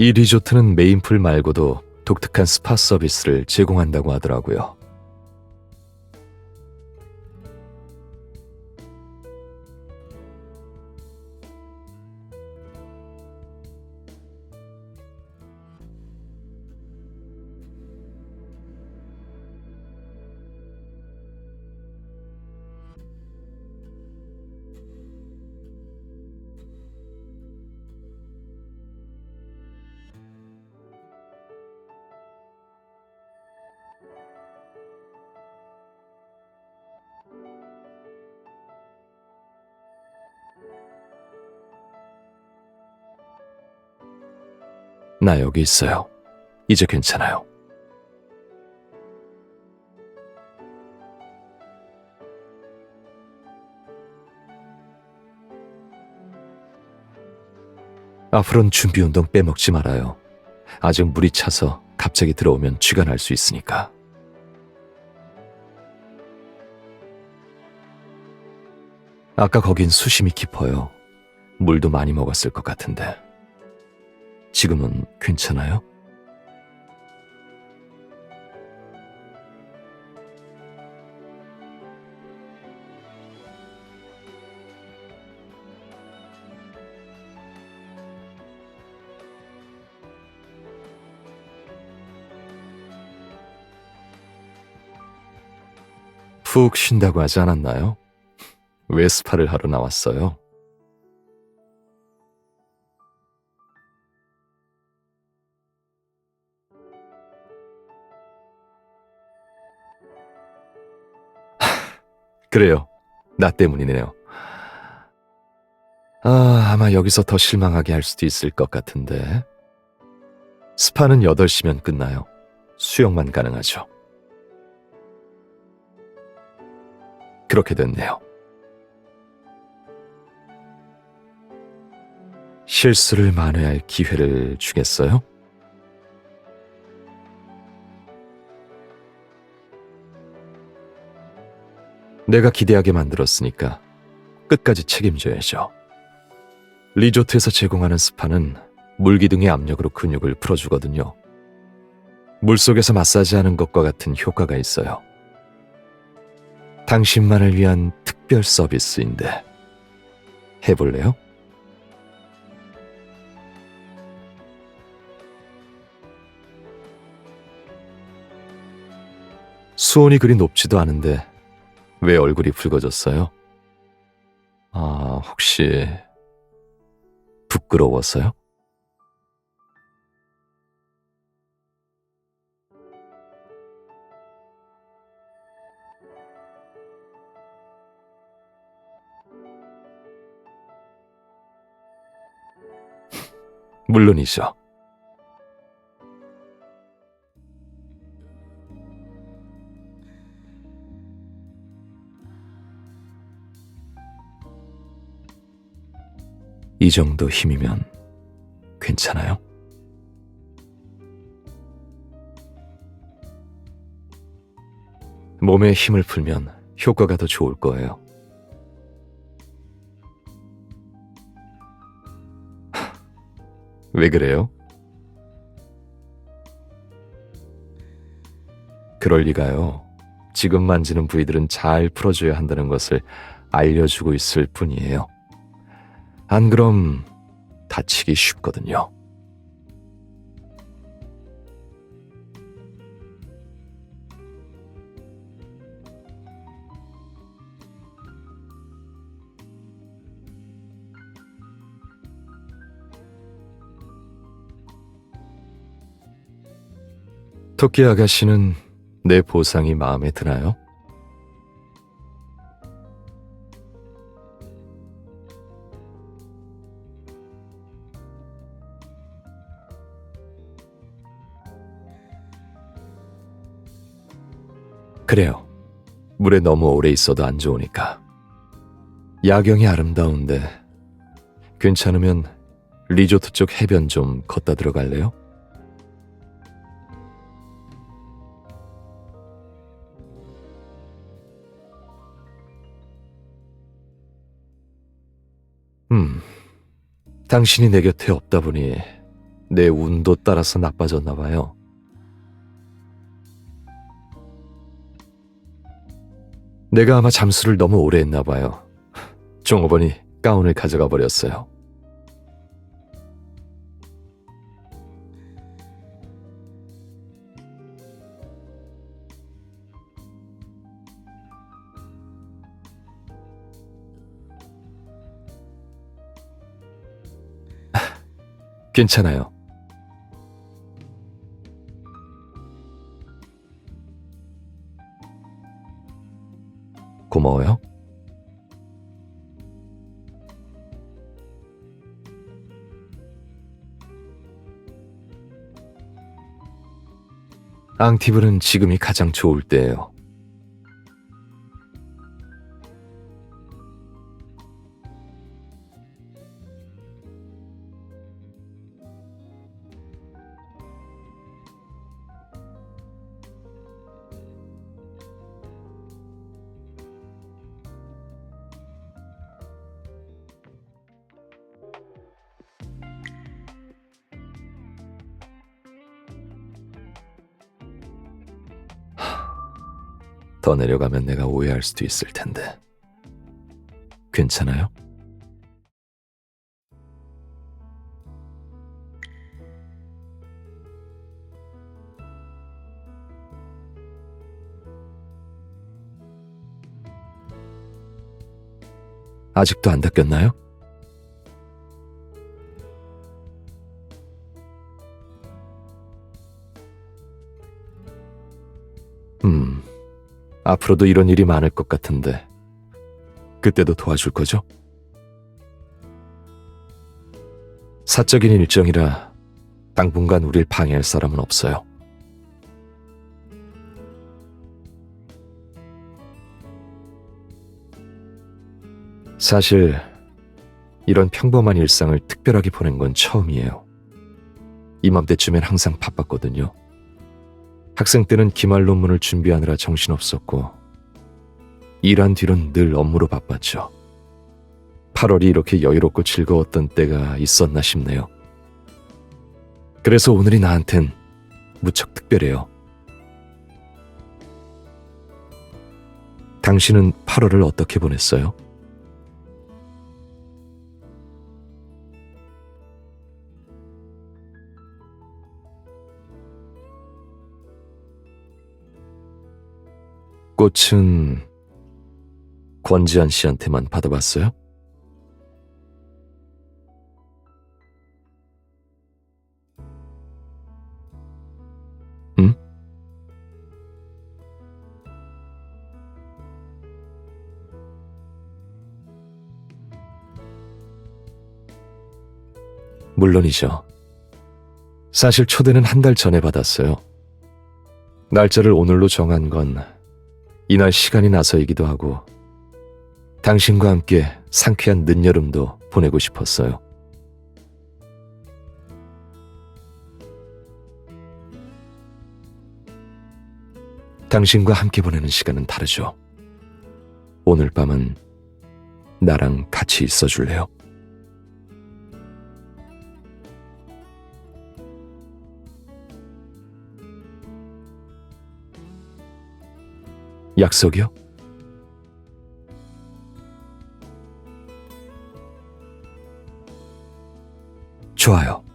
이 리조트는 메인풀 말고도 독특한 스파 서비스를 제공한다고 하더라고요. 나 여기 있어요. 이제 괜찮아요. 앞으로는 준비 운동 빼먹지 말아요. 아직 물이 차서 갑자기 들어오면 쥐가 날 수 있으니까. 아까 거긴 수심이 깊어요. 물도 많이 먹었을 것 같은데. 지금은 괜찮아요? 푹 쉰다고 하지 않았나요? 왜 스파를 하러 나왔어요? 그래요. 나 때문이네요. 아, 아마 여기서 더 실망하게 할 수도 있을 것 같은데. 스파는 8시면 끝나요. 수영만 가능하죠. 그렇게 됐네요. 실수를 만회할 기회를 주겠어요? 내가 기대하게 만들었으니까 끝까지 책임져야죠. 리조트에서 제공하는 스파는 물기둥의 압력으로 근육을 풀어주거든요. 물속에서 마사지하는 것과 같은 효과가 있어요. 당신만을 위한 특별 서비스인데 해볼래요? 수온이 그리 높지도 않은데 왜 얼굴이 붉어졌어요? 아, 혹시 부끄러워서요? 물론이죠. 이 정도 힘이면 괜찮아요? 몸에 힘을 풀면 효과가 더 좋을 거예요. 왜 그래요? 그럴 리가요. 지금 만지는 부위들은 잘 풀어줘야 한다는 것을 알려주고 있을 뿐이에요. 안 그럼 다치기 쉽거든요. 토끼 아가씨는 내 보상이 마음에 드나요? 그래요. 물에 너무 오래 있어도 안 좋으니까. 야경이 아름다운데 괜찮으면 리조트 쪽 해변 좀 걷다 들어갈래요? 음, 당신이 내 곁에 없다 보니 내 운도 따라서 나빠졌나 봐요. 내가 아마 잠수를 너무 오래 했나 봐요. 종업원이 가운을 가져가 버렸어요. 괜찮아요. 고마워요. 앙티블은 지금이 가장 좋을 때예요. 더 내려가면 내가 오해할 수도 있을 텐데. 괜찮아요? 아직도 안 닦였나요? 앞으로도 이런 일이 많을 것 같은데 그때도 도와줄 거죠? 사적인 일정이라 당분간 우릴 방해할 사람은 없어요. 사실 이런 평범한 일상을 특별하게 보낸 건 처음이에요. 이맘때쯤엔 항상 바빴거든요. 학생 때는 기말 논문을 준비하느라 정신없었고 일한 뒤론 늘 업무로 바빴죠. 8월이 이렇게 여유롭고 즐거웠던 때가 있었나 싶네요. 그래서 오늘이 나한텐 무척 특별해요. 당신은 8월을 어떻게 보냈어요? 꽃은 권지한 씨한테만 받아봤어요? 응? 물론이죠. 사실 초대는 한 달 전에 받았어요. 날짜를 오늘로 정한 건 이날 시간이 나서이기도 하고 당신과 함께 상쾌한 늦여름도 보내고 싶었어요. 당신과 함께 보내는 시간은 다르죠. 오늘 밤은 나랑 같이 있어 줄래요? 약속이요? 좋아요.